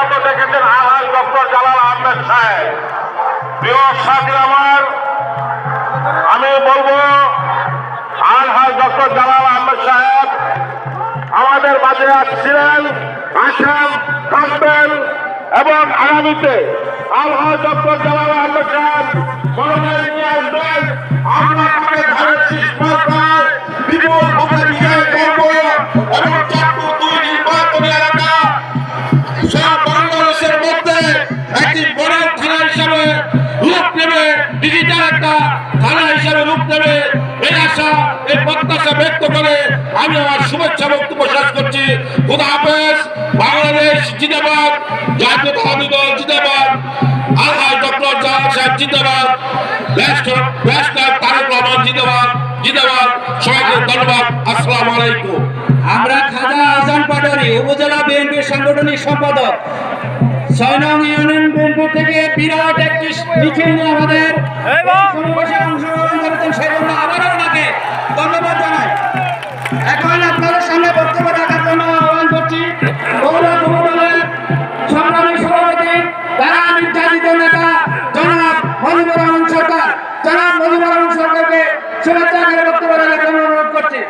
বক্তব্য দেখেছেন আলহাজ ডক্টর জালাল আহমেদ সাহেব। প্রিয় সাথী আমার, আমি বলব আলহাজ ডক্টর জালাল আহমেদ সাহেব, আমাদের মাঝে আসছিলেন আসেন থাকবেন এবং আগামীতে আলহাজ ডক্টর জালাল আহমেদ সাহেব মনোনয়ন নিয়ে আসবেন। রূপ এই আশা, এই প্রত্যাশা ব্যক্ত করে আমি আমার শুভেচ্ছা বক্তব্য শেষ করছি। খুদা হাফেজ, বাংলাদেশ জিন্দাবাদ, জাতীয়তাবাদী দল জিন্দাবাদ ডক্টর জাহাজ সাহেব জিন্দাবাদ, ব্যারিস্টার তারেক রহমান জিন্দাবাদ জিন্দাবাদ। সবাইকে ধন্যবাদ, আসসালামু আমরা খাজা আহসান পাটারি উপজেলা বিএনপির সাংগঠনিক সম্পাদক। ছয় নং ইউনিয়ন বিএনপি থেকে বিরাট একটি মিছিল আমাদের অংশগ্রহণ করেছেন সেজন্য আবারও ওনাকে ধন্যবাদ জানাই। এখন আপনাদের সামনে বক্তব্য রাখার জন্য আহ্বান করছি বগুড়া সংগ্রামী সভাপতি তারা নির্যাতিত নেতা জনাব মজিবুর রহমান সরকার। জনাব মজিবুর রহমান সরকারকে শুভেচ্ছা করে বক্তব্য রাখার জন্য অনুরোধ করছি।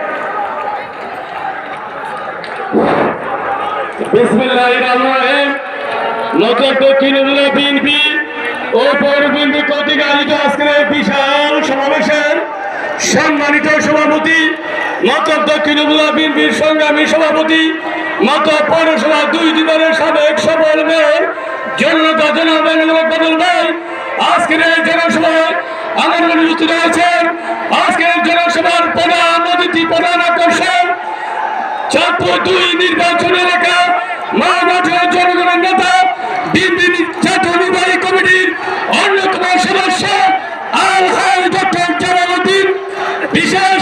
বিসমিল্লাহির রহমানির রহিম। নজর দক্ষিণ বিএনপি ও পৌর বিএনপি কর্তৃক আয়োজিত আজকের বিশাল সমাবেশের সম্মানিত সভাপতি নজর দক্ষিণ বিএনপির সংগ্রামী সভাপতি মত পৌরসভা দুই দিনের সাবেক সফল মেয়র, জনতা জনাবেন বদল ভাই। আজকের এই জনসভায় আমার উপস্থিত রয়েছেন আজকের জনসভার প্রধান অতিথি, প্রধান আকর্ষণ চাঁদপুর দুই নির্বাচন সদস্য আলহাজ ডক্টর জালালুদ্দিন বিশেষ